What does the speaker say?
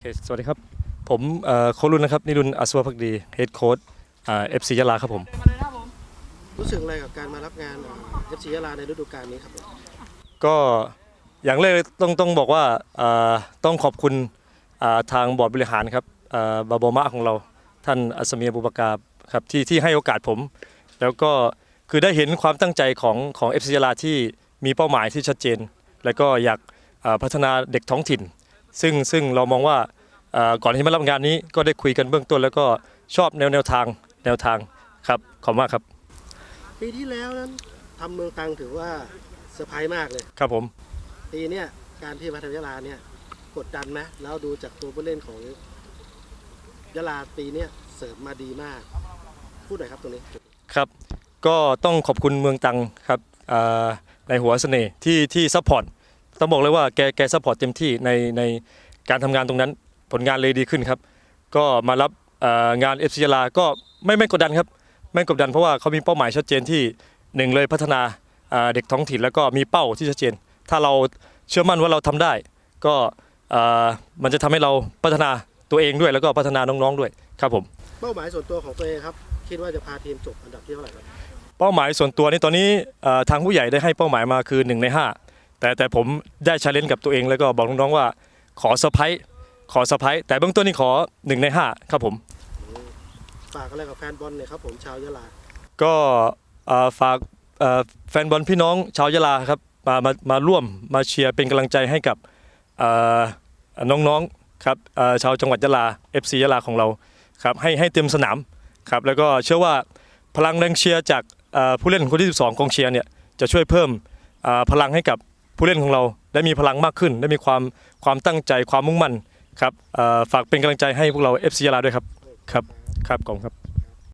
โอเคสวัสดีครับ ผมเอ่อโค้ชรุ่นนะครับนิรุนทร์อัศวพักดีเฮดโค้ชเอฟซียะลาครับผมรู้สึกอะไรกับการมารับงานเอฟซียาลาในฤดูกาลนี้ครับผมก็อย่างแรกเลยต้องต้องบอกว่าเอ่อต้องขอบคุณอ่าทางบอร์ดบริหารครับเอ่อบาโบมะของเราท่านอัศมียบุปกาครับที่ที่ให้โอกาสผม แล้วก็คือได้เห็นความตั้งใจของของเอฟซียะลาที่มีเป้าหมายที่ชัดเจน แล้วก็อยากเอ่อพัฒนาเด็กท้องถิ่น ซึ่งซึ่งเรามองว่าเอ่อก่อนที่มารับงานนี้ก็ได้คุยกันเบื้องต้น แล้วก็ชอบแนวแนวทางแนวทางครับขอบคุณมากครับ ปีที่แล้วนั้นทำเมืองตรังถือว่าเซอร์ไพรส์มากเลยครับผมปีเนี้ยการที่มาทำยาลาเนี่ยกดดันไหมแล้วดูจากตัวผู้เล่นของยาลาปีเนี้ยเสริมมาดีมาก พูดหน่อยครับตรงนี้ครับ ก็ต้องขอบคุณเมืองตรังครับอ่าในหัวเสน่ห์ที่ที่ซัพพอร์ต ต้องบอกเลยว่าแกแกซัพพอร์ตเต็มที่ในในการทำงานตรงนั้น ผลงานเลยดีขึ้นครับ ก็มารับเอ่องานเอฟซีลาก็ไม่ไม่กดดันครับ ไม่กดดันเพราะว่าเขามีเป้าหมายชัดเจนที่หนึ่งเลยพัฒนาอ่าเด็กท้องถิ่นแล้วก็มีเป้าที่ชัดเจน ถ้าเราเชื่อมั่นว่าเราทำได้ ก็อ่ามันจะทำให้เราพัฒนาตัวเองด้วย แล้วก็พัฒนาน้องๆด้วยครับผม เป้าหมายส่วนตัวของตัวเองครับ คิดว่าจะพาทีมจบอันดับที่เท่าไหร่ครับ เป้าหมายส่วนตัวนี่ตอนนี้เอ่อทางผู้ใหญ่ได้ให้เป้าหมายมาคือ1ใน5 แต่แต่ผมได้ชาเลนจ์กับตัวเองแล้วก็บอกน้องๆว่าขอเซอร์ไพรส์ขอเซอร์ไพรส์แต่เบื้องต้นนี่ขอ1ใน5ครับผมฝากอะไรกับแฟนบอลหน่อยครับผมชาวยาลา ก็เอ่อฝากเอ่อแฟนบอลพี่น้องชาวยะลาครับมามามาร่วมมาเชียร์เป็นกำลังใจให้กับเอ่อน้องๆครับเอ่อชาวจังหวัดยะลา FC ยะลาของเราครับให้ให้เต็มสนามครับแล้วก็เชื่อว่าพลังแรงเชียร์จากเอ่อผู้เล่นคนที่ 12กองเชียร์เนี่ยจะช่วยเพิ่มเอ่อพลังให้กับ ผู้เล่นของเราได้มีพลังมากขึ้น ได้มีความความตั้งใจความมุ่งมั่นครับฝากเป็นกำลังใจให้พวกเรา FC ยาลาด้วยครับครับครับขอบคุณครับ